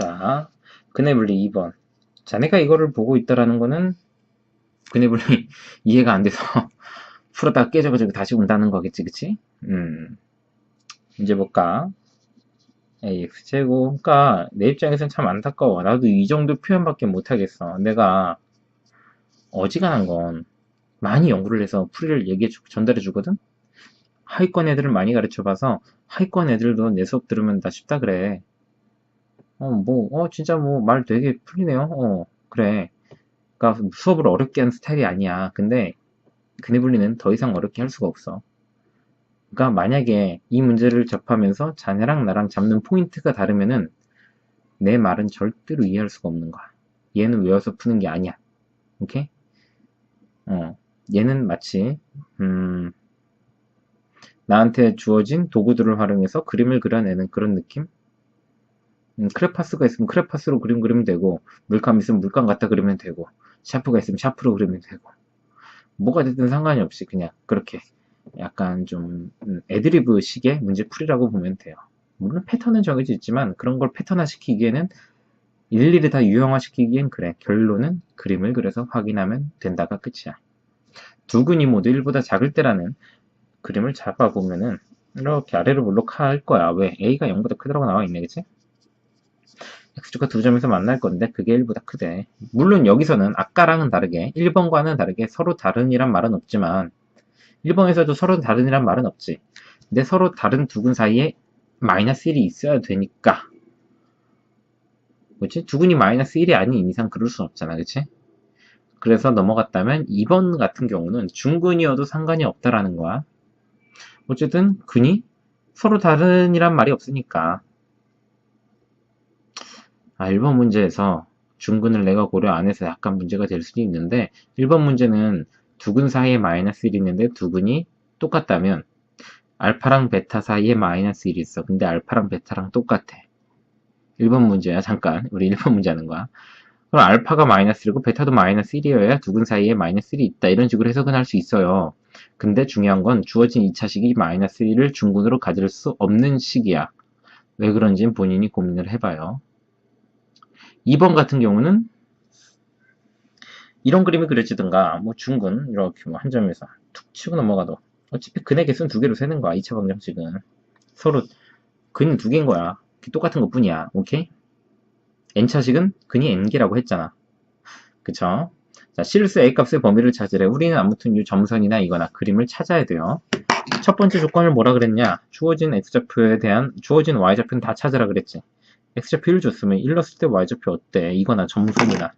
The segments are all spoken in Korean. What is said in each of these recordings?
자, 분리 2번. 자네가 이거를 보고 있다라는 거는 분리 이해가 안 돼서 풀었다가 깨져가지고 다시 온다는 거겠지, 그치? 음. 이제 볼까? ax 제곱. 그러니까 내 입장에서는 참 안타까워. 나도 이 정도 표현밖에 못 하겠어. 내가 어지간한 건 많이 연구를 해서 풀이를 얘기해 주, 전달해 주거든. 하위권 애들을 많이 가르쳐 봐서 하위권 애들도 내 수업 들으면 다 쉽다 그래. 어, 뭐, 어, 진짜 뭐 말 되게 풀리네요. 어, 그래. 그러니까 수업을 어렵게 하는 스타일이 아니야. 근데 그네블리는 더 이상 어렵게 할 수가 없어. 그러니까 만약에 이 문제를 접하면서 자네랑 나랑 잡는 포인트가 다르면은 내 말은 절대로 이해할 수가 없는 거야. 얘는 외워서 푸는 게 아니야. 오케이? 어, 얘는 마치 음, 나한테 주어진 도구들을 활용해서 그림을 그려내는 그런 느낌? 음, 크레파스가 있으면 크레파스로 그림 그리면 되고 물감 있으면 물감 갖다 그리면 되고 샤프가 있으면 샤프로 그리면 되고 뭐가 됐든 상관이 없이 그냥 그렇게 약간 좀 음, 애드리브 식의 문제풀이라고 보면 돼요. 물론 패턴은 정해져 있지만 그런 걸 패턴화 시키기에는 일일이 다 유형화 시키기엔 그래. 결론은 그림을 그려서 확인하면 된다가 끝이야. 두근이 모두 1보다 작을 때라는 그림을 잡아보면은 이렇게 아래로 물록할 거야. 왜? A가 0보다 크다고 나와 있네, 그치? X축과 두 점에서 만날 건데 그게 1보다 크대. 물론 여기서는 아까랑은 다르게 1번과는 다르게 서로 다른이란 말은 없지만 1번에서도 서로 다른이란 말은 없지. 근데 서로 다른 두 근 사이에 마이너스 1이 있어야 되니까 그치? 두 근이 마이너스 1이 아닌 이상 그럴 순 없잖아. 그치? 그래서 넘어갔다면 2번 같은 경우는 중근이어도 상관이 없다라는 거야. 어쨌든 근이 서로 다른이란 말이 없으니까 아 1번 문제에서 중근을 내가 고려 안 해서 약간 문제가 될 수도 있는데 1번 문제는 두근 사이에 마이너스 1이 있는데 두근이 똑같다면 알파랑 베타 사이에 마이너스 1이 있어. 근데 알파랑 베타랑 똑같아. 1번 문제야. 잠깐. 우리 1번 문제 하는 거야. 그럼 알파가 마이너스 1이고 베타도 마이너스 1이어야 두근 사이에 마이너스 1이 있다. 이런 식으로 해석은 할 수 있어요. 근데 중요한 건 주어진 2차식이 마이너스 1을 중근으로 가질 수 없는 식이야. 왜 그런지는 본인이 고민을 해봐요. 2번 같은 경우는 이런 그림이 그려지든가 뭐 중근 이렇게 뭐 한 점에서 툭 치고 넘어가도 어차피 근의 개수는 두 개로 세는 거야 2차 방정식은. 서로 근이 두 개인 거야. 똑같은 것 뿐이야. 오케이? n차식은 근이 n개라고 했잖아. 그쵸? 자 실수 a값의 범위를 찾으래 우리는 아무튼 이 점선이나 이거나 그림을 찾아야 돼요. 첫 번째 조건을 뭐라 그랬냐? 주어진 x좌표에 대한 주어진 y좌표는 다 찾으라 그랬지 x좌표 1 줬으면 1 넣었을 때 y좌표 어때 이거나 점선이나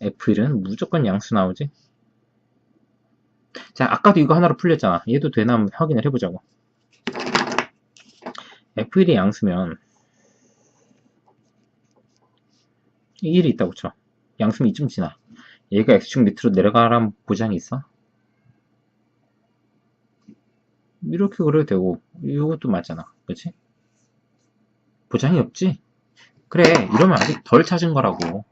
F1은 무조건 양수 나오지? 자, 아까도 이거 하나로 풀렸잖아. 얘도 되나 한번 확인을 해보자고. F1이 양수면 1이 있다고 쳐. 양수면 이쯤 지나. 얘가 X축 밑으로 내려가란 보장이 있어? 이렇게 그려도 되고 이것도 맞잖아. 그치? 보장이 없지? 그래 이러면 아직 덜 찾은 거라고.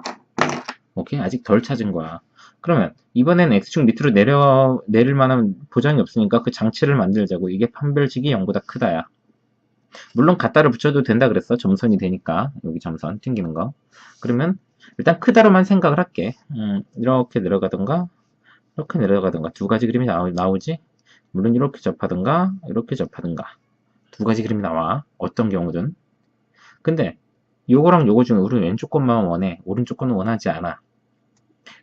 오케이? 아직 덜 찾은 거야. 그러면 이번엔 X축 밑으로 내려 내릴 만한 보장이 없으니까 그 장치를 만들자고 이게 판별식이 0보다 크다야. 물론 갖다를 붙여도 된다 그랬어. 점선이 되니까 여기 점선 튕기는 거. 그러면 일단 크다로만 생각을 할게. 음, 이렇게 내려가든가 이렇게 내려가든가 두 가지 그림이 나오, 나오 지. 물론 이렇게 접하든가 이렇게 접하든가 두 가지 그림이 나와. 어떤 경우든. 근데 요거랑 요거 중에 우리 왼쪽 것만 원해. 오른쪽 거는 원하지 않아.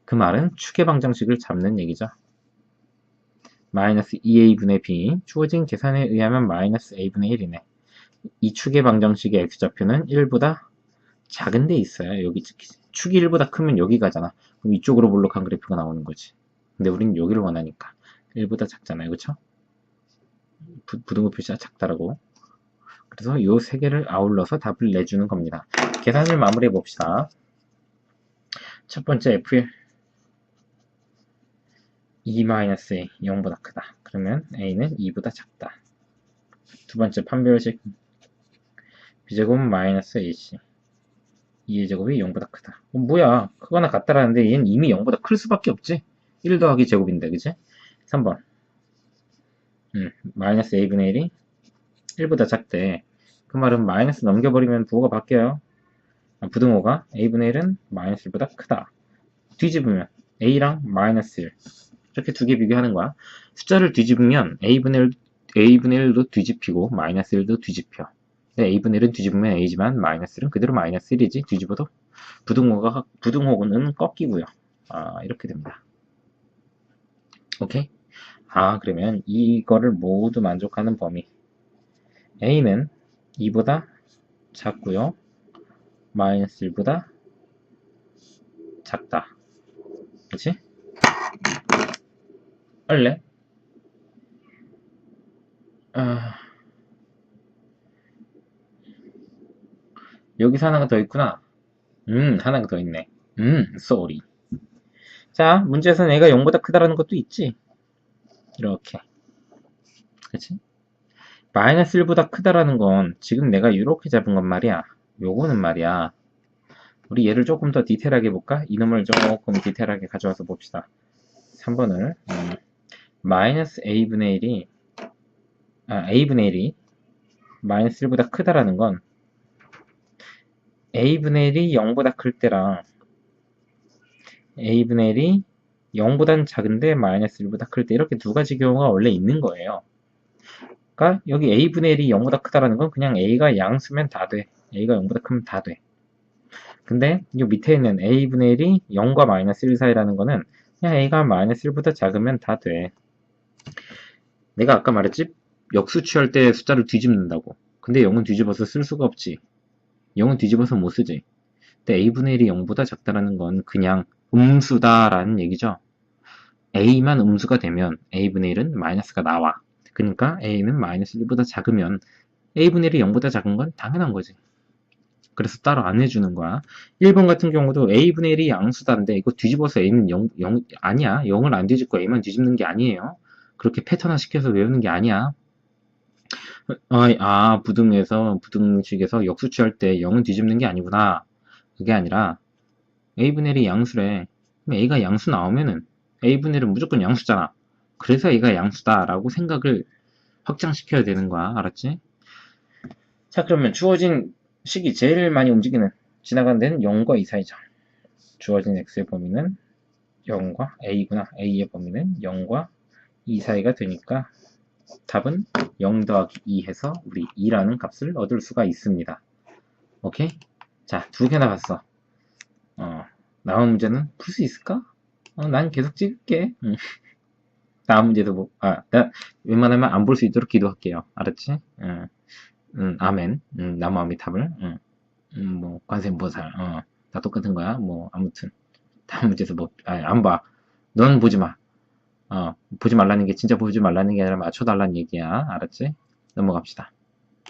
그 말은 축의 방정식을 잡는 얘기죠. 마이너스 2a분의 b 주어진 계산에 의하면 마이너스 a분의 1이네. 이 축의 방정식의 x좌표는 1보다 작은 데 있어요. 여기 축이 1보다 크면 여기 가잖아. 그럼 이쪽으로 볼록한 그래프가 나오는 거지. 근데 우리는 여기를 원하니까 1보다 작잖아요. 그쵸? 부, 부등호 표시가 작다라고. 그래서 이 세 개를 아울러서 답을 내주는 겁니다. 계산을 마무리해 봅시다. 첫 번째 F1 2-a 0보다 크다. 그러면 a는 2보다 작다. 두 번째 판별식 b제곱은 마이너스 ac 2의 제곱이 0보다 크다. 어, 뭐야 크거나 같다라는데 얘는 이미 0보다 클 수밖에 없지 1 더하기 제곱인데 그지? 3번 음, 마이너스 a분의 1이 1보다 작대 그 말은 마이너스 넘겨버리면 부호가 바뀌어요 아, 부등호가 a분의 1은 마이너스 1보다 크다. 뒤집으면 a랑 마이너스 1 이렇게 두 개 비교하는 거야. 숫자를 뒤집으면 a분의 1, a분의 1도 뒤집히고 마이너스 1도 뒤집혀. a분의 1은 뒤집으면 a지만 마이너스 1은 그대로 마이너스 1이지 뒤집어도 부등호가 부등호는 꺾이고요. 아, 이렇게 됩니다. 오케이? 아, 그러면 이거를 모두 만족하는 범위 a는 2보다 작고요. 마이너스 1보다 작다. 그치? 할래? 아... 여기서 하나가 더 있구나. 음, 하나가 더 있네. 음, sorry. 자, 문제에서는 애가 0보다 크다라는 것도 있지. 이렇게. 그치? 마이너스 1보다 크다라는 건 지금 내가 이렇게 잡은 건 말이야. 요거는 말이야. 우리 얘를 조금 더 디테일하게 볼까? 이놈을 조금 디테일하게 가져와서 봅시다. 3번을 음, 마이너스 a분의 1이 아, a분의 1이 마이너스 1보다 크다라는 건 a분의 1이 0보다 클 때랑 a분의 1이 0보단 작은데 마이너스 1보다 클 때 이렇게 두 가지 경우가 원래 있는 거예요. 그러니까 여기 a분의 1이 0보다 크다라는 건 그냥 a가 양수면 다 돼. a가 0보다 크면 다 돼. 근데 이 밑에 있는 a분의 1이 0과 마이너스 1 사이라는 거는 그냥 a가 마이너스 1보다 작으면 다 돼. 내가 아까 말했지? 역수 취할 때 숫자를 뒤집는다고. 근데 0은 뒤집어서 쓸 수가 없지. 0은 뒤집어서 못 쓰지. 근데 a분의 1이 0보다 작다라는 건 그냥 음수다라는 얘기죠. a만 음수가 되면 a분의 1은 마이너스가 나와. 그러니까 a는 마이너스 1보다 작으면 a분의 1이 0보다 작은 건 당연한 거지. 그래서 따로 안 해주는 거야. 1번 같은 경우도 a분의 1이 양수다인데 이거 뒤집어서 a는 0, 0 아니야. 0을 안 뒤집고 a만 뒤집는 게 아니에요. 그렇게 패턴화 시켜서 외우는 게 아니야. 아, 아 부등에서 부등식에서 역수 취할 때 0은 뒤집는 게 아니구나. 그게 아니라 a분의 1이 양수래. 그럼 a가 양수 나오면은 a분의 1은 무조건 양수잖아. 그래서 a가 양수다라고 생각을 확장시켜야 되는 거야. 알았지? 자 그러면 주어진 식이 제일 많이 움직이는 지나가는 데는 0과 2 사이죠. 주어진 x의 범위는 0과 a구나. a의 범위는 0과 2 사이가 되니까 답은 0 더하기 2 해서 우리 2라는 값을 얻을 수가 있습니다. 오케이? 자, 두 개나 봤어. 어, 나온 문제는 풀 수 있을까? 어, 난 계속 찍을게. 응. 다음 문제도 뭐, 아, 나 웬만하면 안 볼 수 있도록 기도할게요. 알았지? 응. 응, 아멘. 응, 나무아미 탑을. 응. 응, 뭐, 관세음보살. 어, 다 똑같은 거야. 뭐, 아무튼. 다음 문제에서 뭐, 아, 안 봐. 넌 보지 마. 어, 보지 말라는 게 진짜 보지 말라는 게 아니라 맞춰달라는 얘기야. 알았지? 넘어갑시다.